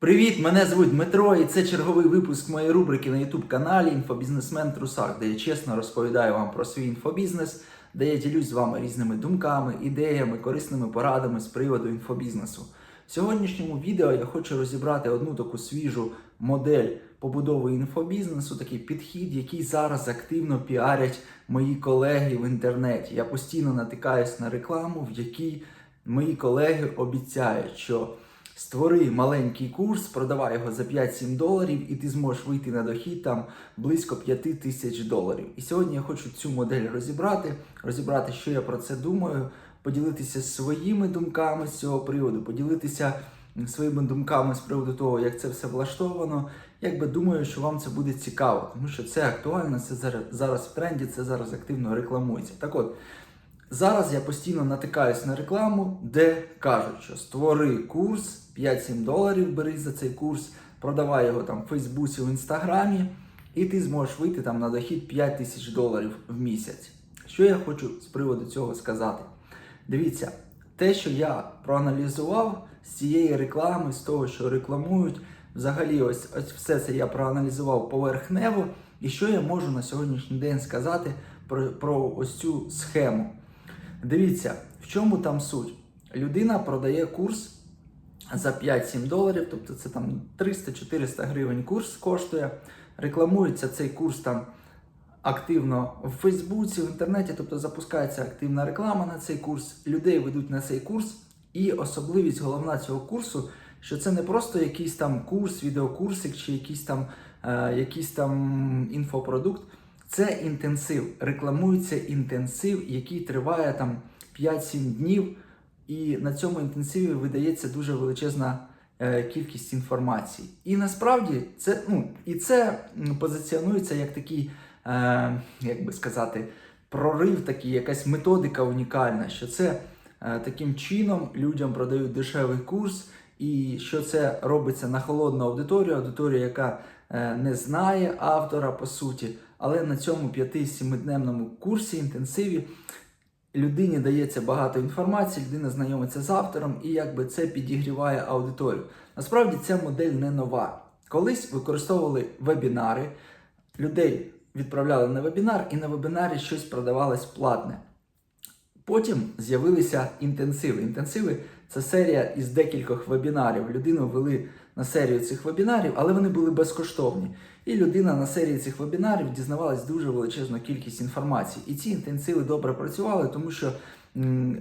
Привіт! Мене звуть Дмитро, і це черговий випуск моєї рубрики на youtube каналі Інфобізнесмен Трусак, де я чесно розповідаю вам про свій інфобізнес, де я ділюсь з вами різними думками, ідеями, корисними порадами з приводу інфобізнесу. В сьогоднішньому відео я хочу розібрати одну таку свіжу модель побудови інфобізнесу, такий підхід, який зараз активно піарять мої колеги в інтернеті. Я постійно натикаюсь на рекламу, в якій мої колеги обіцяють, що створи маленький курс, продавай його за 5-7 доларів, і ти зможеш вийти на дохід там близько 5 тисяч доларів. І сьогодні я хочу цю модель розібрати, розібрати, що я про це думаю, поділитися своїми думками з цього приводу, поділитися своїми думками з приводу того, як це все влаштовано. Якби думаю, що вам це буде цікаво, тому що це актуально, це зараз, в тренді, це зараз активно рекламується. Так от. Зараз я постійно натикаюсь на рекламу, де кажуть, що створи курс 5-7 доларів, бери за цей курс, продавай його там в Фейсбуці, в Інстаграмі, і ти зможеш вийти там на дохід 5 тисяч доларів в місяць. Що я хочу з приводу цього сказати? Дивіться, те, що я проаналізував з цієї реклами, з того, що рекламують, взагалі, ось, ось все це я проаналізував поверхнево. І що я можу на сьогоднішній день сказати про, про ось цю схему? Дивіться, в чому там суть? Людина продає курс за 5-7 доларів, тобто це там 300-400 гривень курс коштує. Рекламується цей курс там активно в Фейсбуці, в інтернеті, тобто запускається активна реклама на цей курс. Людей ведуть на цей курс. І особливість головна цього курсу, що це не просто якийсь там курс, відеокурсик чи якийсь там, е, якийсь там інфопродукт. Це інтенсив. Рекламується інтенсив, який триває там 5-7 днів. І на цьому інтенсиві видається дуже величезна е, кількість інформації. І насправді це, ну, і це позиціонується як такий, е, як би сказати, прорив, такий, якась методика унікальна, що це е, таким чином людям продають дешевий курс, і що це робиться на холодну аудиторію, аудиторія, яка е, не знає автора по суті, але на цьому 5-7-дневному курсі інтенсиві людині дається багато інформації, людина знайомиться з автором, і якби це підігріває аудиторію. Насправді ця модель не нова. Колись використовували вебінари, людей відправляли на вебінар, і на вебінарі щось продавалось платне. Потім з'явилися інтенсиви. Інтенсиви це серія із декількох вебінарів. Людину вели на серію цих вебінарів, але вони були безкоштовні. І людина на серії цих вебінарів дізнавалась дуже величезну кількість інформації. І ці інтенсиви добре працювали, тому що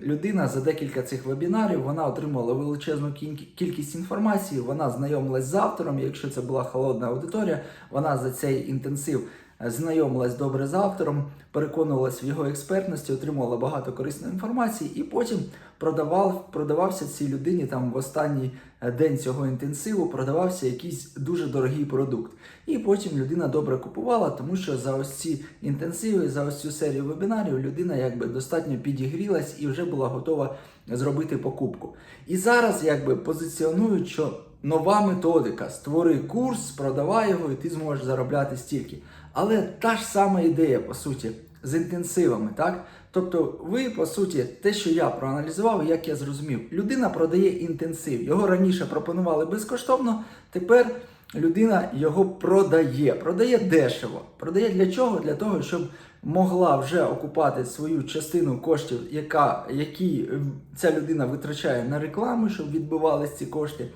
людина за декілька цих вебінарів вона отримувала величезну кількість інформації, вона знайомилась з автором. Якщо це була холодна аудиторія, вона за цей інтенсив знайомилась добре з автором, переконувалась в його експертності, отримувала багато корисної інформації, і потім продавав, продавався цій людині там в останній е, день цього інтенсиву, продавався якийсь дуже дорогий продукт. І потім людина добре купувала, тому що за ось ці інтенсиви, за ось цю серію вебінарів людина якби достатньо підігрілась і вже була готова зробити покупку. І зараз якби позиціонують, що нова методика: створи курс, продавай його, і ти зможеш заробляти стільки. Але та ж сама ідея, по суті, з інтенсивами, так? Тобто, ви, по суті, те, що я проаналізував, як я зрозумів, людина продає інтенсив. Його раніше пропонували безкоштовно, тепер людина його продає. Продає дешево. Продає для чого? Для того, щоб могла вже окупати свою частину коштів, яка, які е, ця людина витрачає на рекламу, щоб відбивались ці кошти,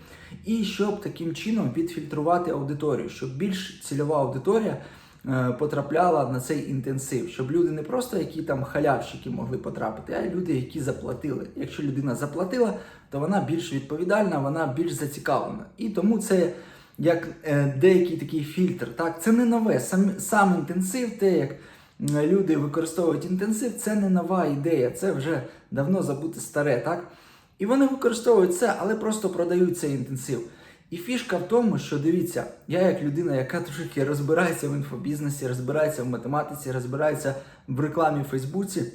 і щоб таким чином відфільтрувати аудиторію, щоб більш цільова аудиторія потрапляла на цей інтенсив, щоб люди не просто які там халявщики могли потрапити, а люди, які заплатили. Якщо людина заплатила, то вона більш відповідальна, вона більш зацікавлена. І тому це як е, деякий такий фільтр. Так, це не нове. Сам, сам інтенсив, те, як люди використовують інтенсив, це не нова ідея, це вже давно забуте старе, так? І вони використовують це, але просто продають цей інтенсив. І фішка в тому, що дивіться, я як людина, яка трошки розбирається в інфобізнесі, розбирається в математиці, розбирається в рекламі в Фейсбуці,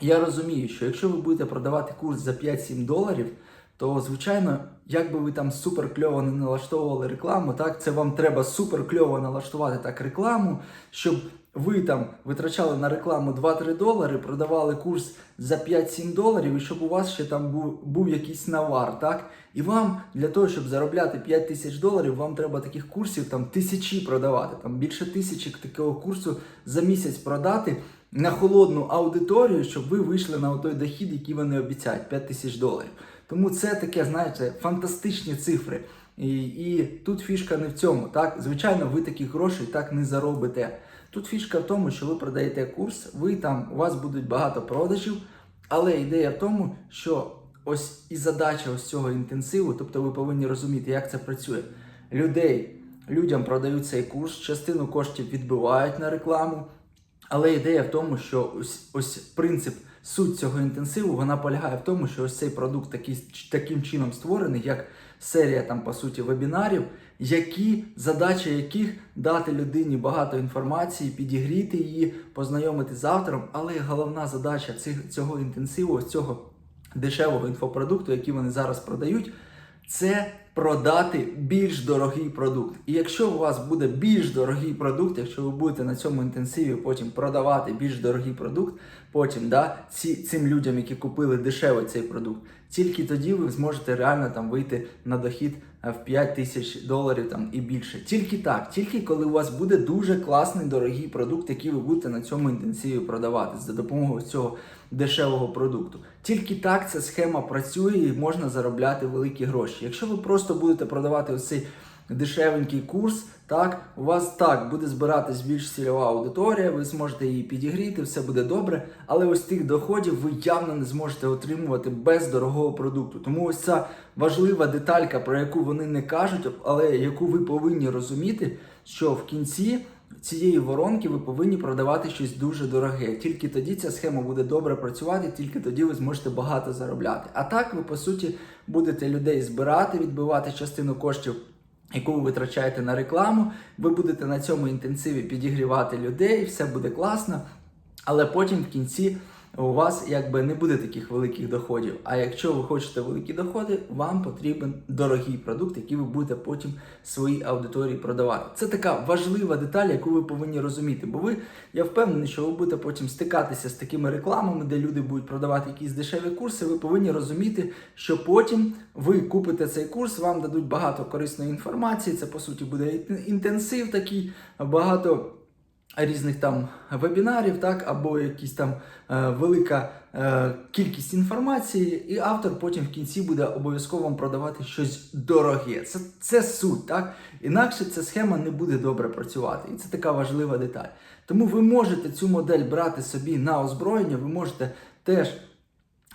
я розумію, що якщо ви будете продавати курс за 5-7 доларів, то звичайно як би ви там супер кльово не налаштовували рекламу, так це вам треба супер кльово налаштувати так рекламу, щоб ви там витрачали на рекламу 2-3 долари, продавали курс за 5-7 доларів, і щоб у вас ще там був, був якийсь навар, так? І вам для того, щоб заробляти 5 тисяч доларів, вам треба таких курсів там тисячі продавати, там більше тисячі такого курсу за місяць продати на холодну аудиторію, щоб ви вийшли на той дохід, який вони обіцяють 5 тисяч доларів. Тому це таке, знаєте, фантастичні цифри. І, і тут фішка не в цьому. Так, звичайно, ви таких грошей так не заробите. Тут фішка в тому, що ви продаєте курс, ви там у вас будуть багато продажів, але ідея в тому, що ось і задача ось цього інтенсиву, тобто ви повинні розуміти, як це працює. Людей, людям продають цей курс, частину коштів відбивають на рекламу. Але ідея в тому, що ось, ось принцип, суть цього інтенсиву, вона полягає в тому, що ось цей продукт такий, таким чином створений, як серія там, по суті, вебінарів, які задача яких дати людині багато інформації, підігріти її, познайомити з автором. Але головна задача цих, цього інтенсиву, цього дешевого інфопродукту, який вони зараз продають, це продати більш дорогий продукт. І якщо у вас буде більш дорогий продукт, якщо ви будете на цьому інтенсиві потім продавати більш дорогий продукт, потім да, ці, цим людям, які купили дешевий цей продукт, тільки тоді ви зможете реально там вийти на дохід е, в 5 тисяч доларів там і більше. Тільки так, тільки коли у вас буде дуже класний дорогий продукт, який ви будете на цьому інтенсиві продавати за допомогою цього дешевого продукту. Тільки так ця схема працює і можна заробляти великі гроші. Якщо ви просто будете продавати ось цей дешевенький курс, так у вас так буде збиратись більш цільова аудиторія, ви зможете її підігріти, все буде добре. Але ось тих доходів ви явно не зможете отримувати без дорогого продукту. Тому ось ця важлива деталька, про яку вони не кажуть, але яку ви повинні розуміти, що в кінці. Цієї воронки ви повинні продавати щось дуже дороге. Тільки тоді ця схема буде добре працювати, тільки тоді ви зможете багато заробляти. А так ви по суті будете людей збирати, відбивати частину коштів яку ви витрачаєте на рекламу, ви будете на цьому інтенсиві підігрівати людей, все буде класно, але потім в кінці у вас якби не буде таких великих доходів. А якщо ви хочете великі доходи, вам потрібен дорогий продукт, який ви будете потім своїй аудиторії продавати. Це така важлива деталь, яку ви повинні розуміти. Бо ви, я впевнений, що ви будете потім стикатися з такими рекламами, де люди будуть продавати якісь дешеві курси. Ви повинні розуміти, що потім ви купите цей курс, вам дадуть багато корисної інформації. Це по суті буде інтенсив такий, багато різних там вебінарів, так, або якісь там е, велика е, кількість інформації, і автор потім в кінці буде обов'язково продавати щось дороге. Це, це суть, так? Інакше ця схема не буде добре працювати. І це така важлива деталь. Тому ви можете цю модель брати собі на озброєння, ви можете теж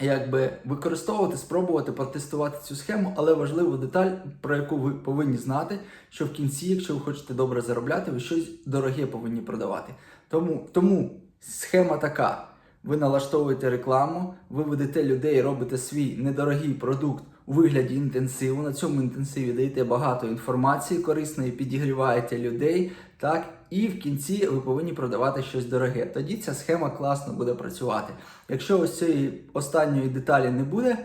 якби використовувати, спробувати протестувати цю схему, але важлива деталь, про яку ви повинні знати, що в кінці, якщо ви хочете добре заробляти, ви щось дороге повинні продавати. Тому, тому схема така: ви налаштовуєте рекламу, ви ведете людей, робите свій недорогий продукт у вигляді інтенсиву. На цьому інтенсиві даєте багато інформації корисної, підігріваєте людей. Так, і в кінці ви повинні продавати щось дороге. Тоді ця схема класно буде працювати. Якщо ось цієї останньої деталі не буде,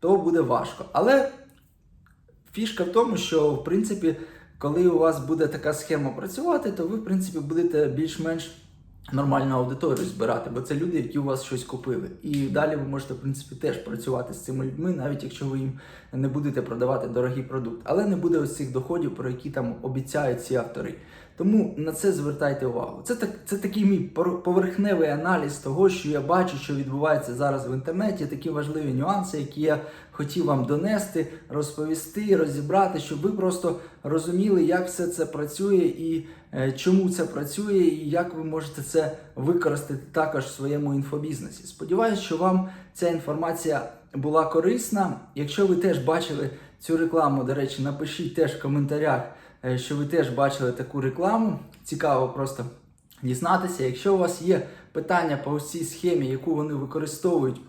то буде важко. Але фішка в тому, що в принципі, коли у вас буде така схема працювати, то ви, в принципі, будете більш-менш нормальну аудиторію збирати, бо це люди, які у вас щось купили. І далі ви можете, в принципі, теж працювати з цими людьми, навіть якщо ви їм не будете продавати дорогий продукт. Але не буде ось цих доходів, про які там обіцяють ці автори. Тому на це звертайте увагу. Це так, це такий мій поверхневий аналіз того, що я бачу, що відбувається зараз в інтернеті. Такі важливі нюанси, які я хотів вам донести, розповісти, розібрати, щоб ви просто розуміли, як все це працює і е, чому це працює, і як ви можете це використати також в своєму інфобізнесі. Сподіваюсь, що вам ця інформація була корисна. Якщо ви теж бачили цю рекламу, до речі, напишіть теж в коментарях. Е, що ви теж бачили таку рекламу. Цікаво просто дізнатися. Якщо у вас є питання по цій схемі, яку вони використовують,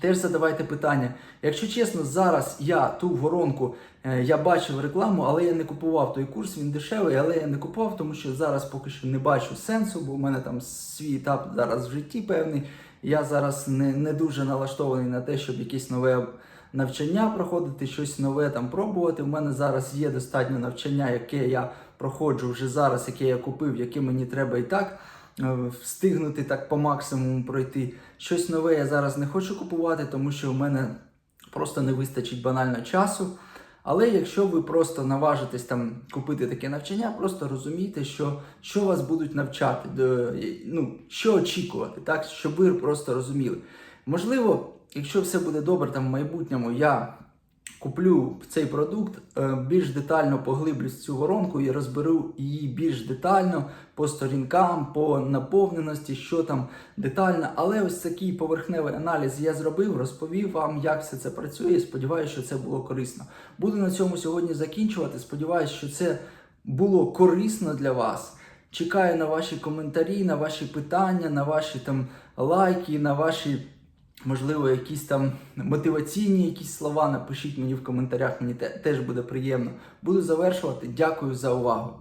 теж задавайте питання. Якщо чесно, зараз я ту воронку е, я бачив рекламу, але я не купував той курс, він дешевий, але я не купував, тому що зараз поки що не бачу сенсу, бо в мене там свій етап зараз в житті певний. Я зараз не не дуже налаштований на те, щоб якесь нове навчання проходити, щось нове там пробувати. У мене зараз є достатньо навчання, яке я проходжу вже зараз, яке я купив, яке мені треба і так е, встигнути так по максимуму пройти. Щось нове я зараз не хочу купувати, тому що в мене просто не вистачить банально часу. Але якщо ви просто наважитесь там купити таке навчання, просто розумійте, що, що вас будуть навчати, ну, що очікувати, так, щоб ви просто розуміли. Можливо, якщо все буде добре, там в майбутньому я куплю цей продукт, е, більш детально поглиблюсь цю воронку і розберу її більш детально по сторінкам, по наповненості, що там детально. Але ось такий поверхневий аналіз я зробив, розповів вам, як все це працює. Сподіваюся, що це було корисно. Буду на цьому сьогодні закінчувати. Сподіваюся, що це було корисно для вас. Чекаю на ваші коментарі, на ваші питання, на ваші там лайки, на ваші, можливо, якісь там мотиваційні якісь слова. Напишіть мені в коментарях, мені теж буде приємно. Буду завершувати. Дякую за увагу.